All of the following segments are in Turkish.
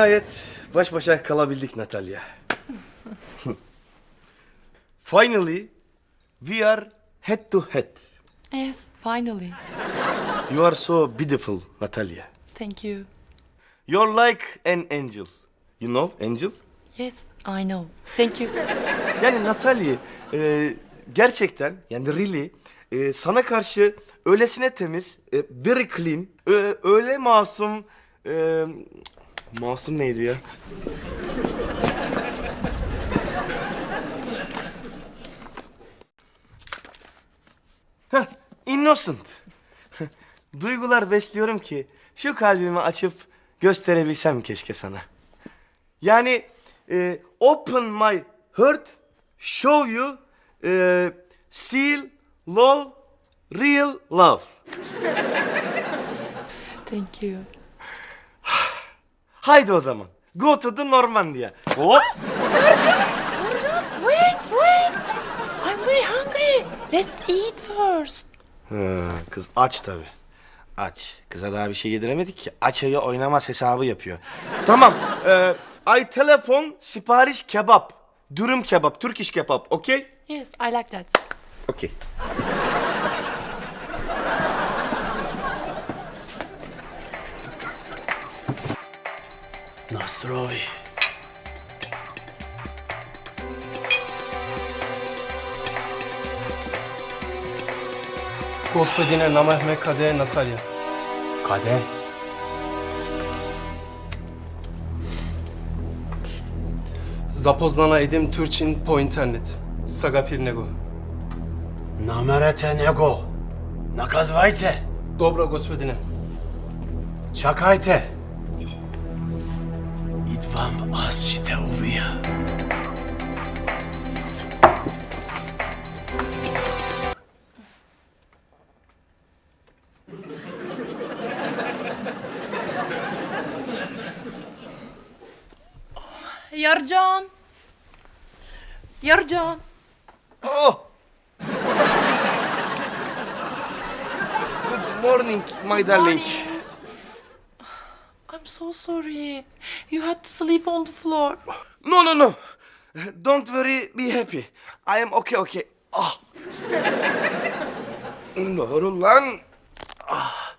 Nihayet baş başa kalabildik Natalya. Finally, we are head to head. Yes, finally. You are so beautiful, Natalya. Thank you. You're like an angel. You know angel? Yes, I know. Thank you. Yani Natalya e, gerçekten yani really e, sana karşı öylesine temiz, e, very clean, e, öyle masum, e, masum neydi ya? Heh, innocent. Duygular besliyorum ki şu kalbimi açıp gösterebilsem keşke sana. Yani e, open my heart, show you, e, seal, love, real love. Thank you. Haydi o zaman. Go to the Normandia. Hop. Orhan, wait, wait. I'm very hungry. Let's eat first. Kız aç tabi. Aç. Kıza daha bir şey yediremedik ki. Aç ayı oynamaz hesabı yapıyor. tamam. E, I telefon sipariş kebap. Dürüm kebap, Türk iş kebap. Okey? Yes, I like that. Okey. Настрой. Господине намахме каде Наталья. Каде? Запознана едим Турчин по интернет. Сагапир него. Намерете него. Наказвайте. Добро, Idź wam aż się te umija. Yarcan. Yarcan. Oh! Good morning, my darling. Morning. I'm so sorry. You had to sleep on the floor. No, no, no. Don't worry, be happy. I am okay, okay. Ah. Doğru lan. Ah.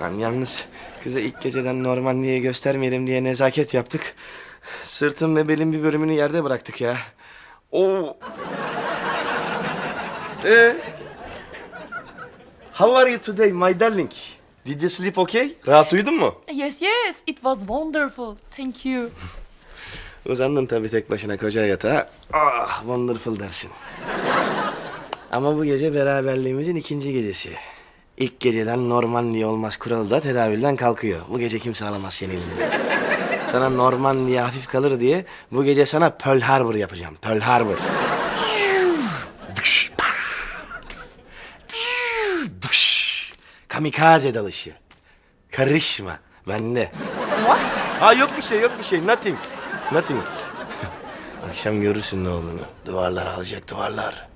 Lan yalnız kıza ilk geceden normal diye göstermeyelim diye nezaket yaptık. Sırtım ve belim bir bölümünü yerde bıraktık ya. Oo. Ee? How are you today, my darling? Did you sleep okay? Rahat uyudun mu? Yes, yes, it was wonderful. Thank you. Uzandın tabii tek başına koca yatağa. Ah, wonderful dersin. Ama bu gece beraberliğimizin ikinci gecesi. İlk geceden Normandiya olmaz kuralı da tedavülden kalkıyor. Bu gece kimse alamaz senin elinden. Sana Normandiya hafif kalır diye bu gece sana Pearl Harbor yapacağım. Pearl Harbor. Kamikaze dalışı. Karışma. Bende. What? Ha yok bir şey yok bir şey. Nothing. Nothing. Akşam görürsün ne olduğunu. Duvarlar alacak duvarlar.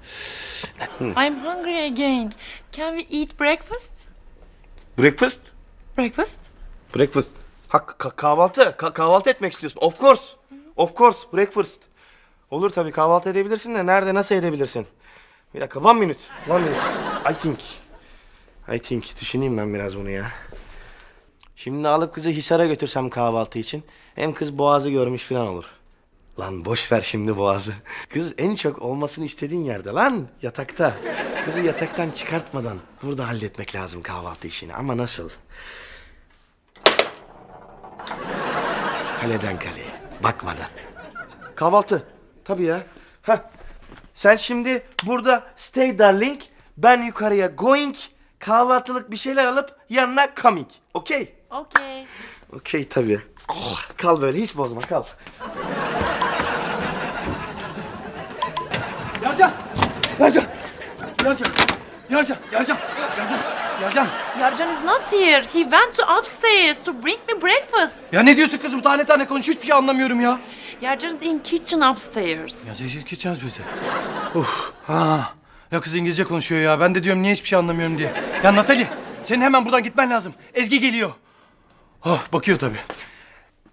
I'm hungry again. Can we eat breakfast? Breakfast? Breakfast? Breakfast. Ha ka- kahvaltı. Ka- kahvaltı etmek istiyorsun. Of course. Of course. Breakfast. Olur tabii kahvaltı edebilirsin de nerede nasıl edebilirsin? Bir dakika. One minute. One minute. I think. I think. Düşüneyim ben biraz bunu ya. Şimdi alıp kızı Hisar'a götürsem kahvaltı için hem kız boğazı görmüş falan olur. Lan boş ver şimdi boğazı. Kız en çok olmasını istediğin yerde lan yatakta. Kızı yataktan çıkartmadan burada halletmek lazım kahvaltı işini. Ama nasıl? Kaleden kaleye bakmadan. Kahvaltı. Tabii ya. Heh. Sen şimdi burada stay darling. Ben yukarıya going. Kahvaltılık bir şeyler alıp yanına coming. Okey? Okay. Okey tabii. Oh, kal böyle hiç bozma kal. Yarcan! Yarcan! Yarcan! Yarcan! Yarcan! Yarcan! Yarcan! Yarcan is not here. He went to upstairs to bring me breakfast. Ya ne diyorsun kızım? Tane tane konuş. Hiçbir şey anlamıyorum ya. Yarcan is in kitchen upstairs. Ya geçeceğiz bize. Uf. Ha. Ya kız İngilizce konuşuyor ya. Ben de diyorum niye hiçbir şey anlamıyorum diye. Ya Natali, senin hemen buradan gitmen lazım. Ezgi geliyor. Oh bakıyor tabii.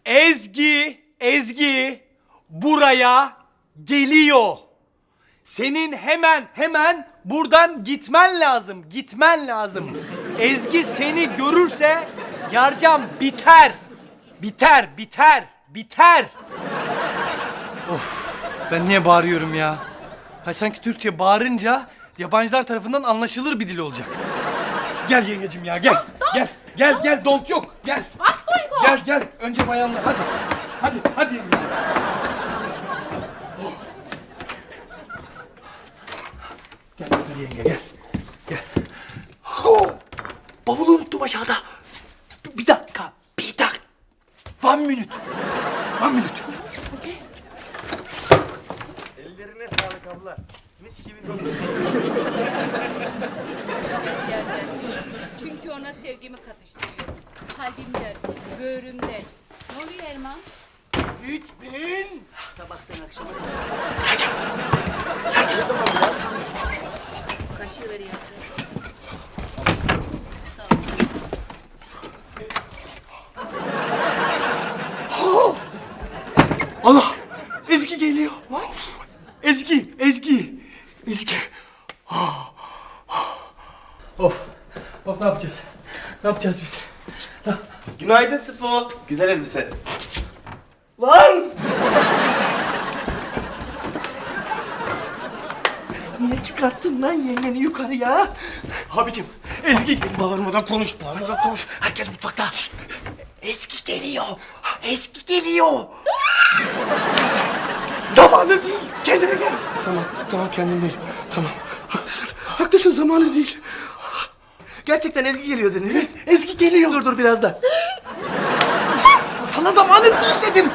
Ezgi, Ezgi buraya geliyor. Senin hemen hemen buradan gitmen lazım. Gitmen lazım. Ezgi seni görürse yarcam biter. Biter, biter, biter. Ben niye bağırıyorum ya? Ha sanki Türkçe bağırınca yabancılar tarafından anlaşılır bir dil olacak. Gel yengecim ya gel. Gel gel gel don't yok gel. What's going on? Gel gel önce bayanlar hadi. Hadi hadi yengecim. Oh. Gel hadi yenge gel. Gel. Oh, bavulu unuttum aşağıda. Bir dakika bir dakika. One minute. One minute. Ellerine sağlık abla. Mis gibi kokuyor. yerden. Çünkü ona sevgimi katıştırıyorum. Kalbimden, böğrümden. Ne oluyor Erman? Hiç bin. Sabahtan akşama Kaşığı ver ya. Allah! Ezgi geliyor. Ezgi, Ezgi. Ezgi. Of. Of ne yapacağız? Ne yapacağız biz? Günaydın Spo. Güzel elbise. Lan! Niye çıkarttın lan yengeni yukarıya? Abicim, Ezgi bağırmadan konuş, bağırmadan konuş. Herkes mutfakta. Şşt! Ezgi geliyor. Ezgi geliyor. Zamanı değil. Kendine gel. Tamam, tamam kendim değilim. Tamam, haklısın. Haklısın, zamanı değil. Gerçekten Ezgi geliyor dedin. Evet, Ezgi geliyor. dur dur biraz da. Sana zamanı değil dedim.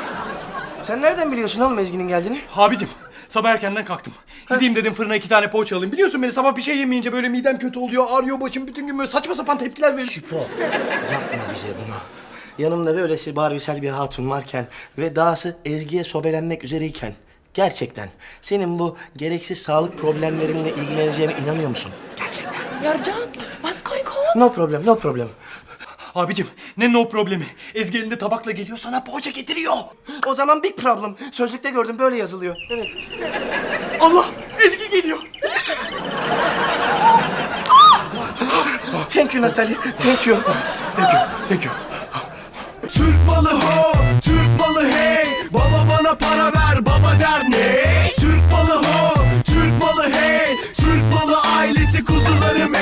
Sen nereden biliyorsun oğlum Ezgi'nin geldiğini? Abicim, sabah erkenden kalktım. Gideyim dedim fırına iki tane poğaça alayım. Biliyorsun beni sabah bir şey yemeyince böyle midem kötü oluyor, ağrıyor başım. Bütün gün böyle saçma sapan tepkiler veriyorum. Şüpho, yapma bize bunu. Yanımda böylesi barbisel bir hatun varken ve dahası Ezgi'ye sobelenmek üzereyken gerçekten senin bu gereksiz sağlık problemlerinle ilgileneceğime inanıyor musun? Gerçekten. Yarcan, what's going on? No problem, no problem. Abicim, ne no problemi. Ezgi elinde tabakla geliyor, sana poğaça getiriyor. O zaman big problem. Sözlükte gördüm böyle yazılıyor. Evet. Allah, Ezgi geliyor. Thank you Natalie, thank you. Thank you, thank you para ver baba der ne? Türk balı ho, Türk balı hey, Türk balı ailesi kuzularım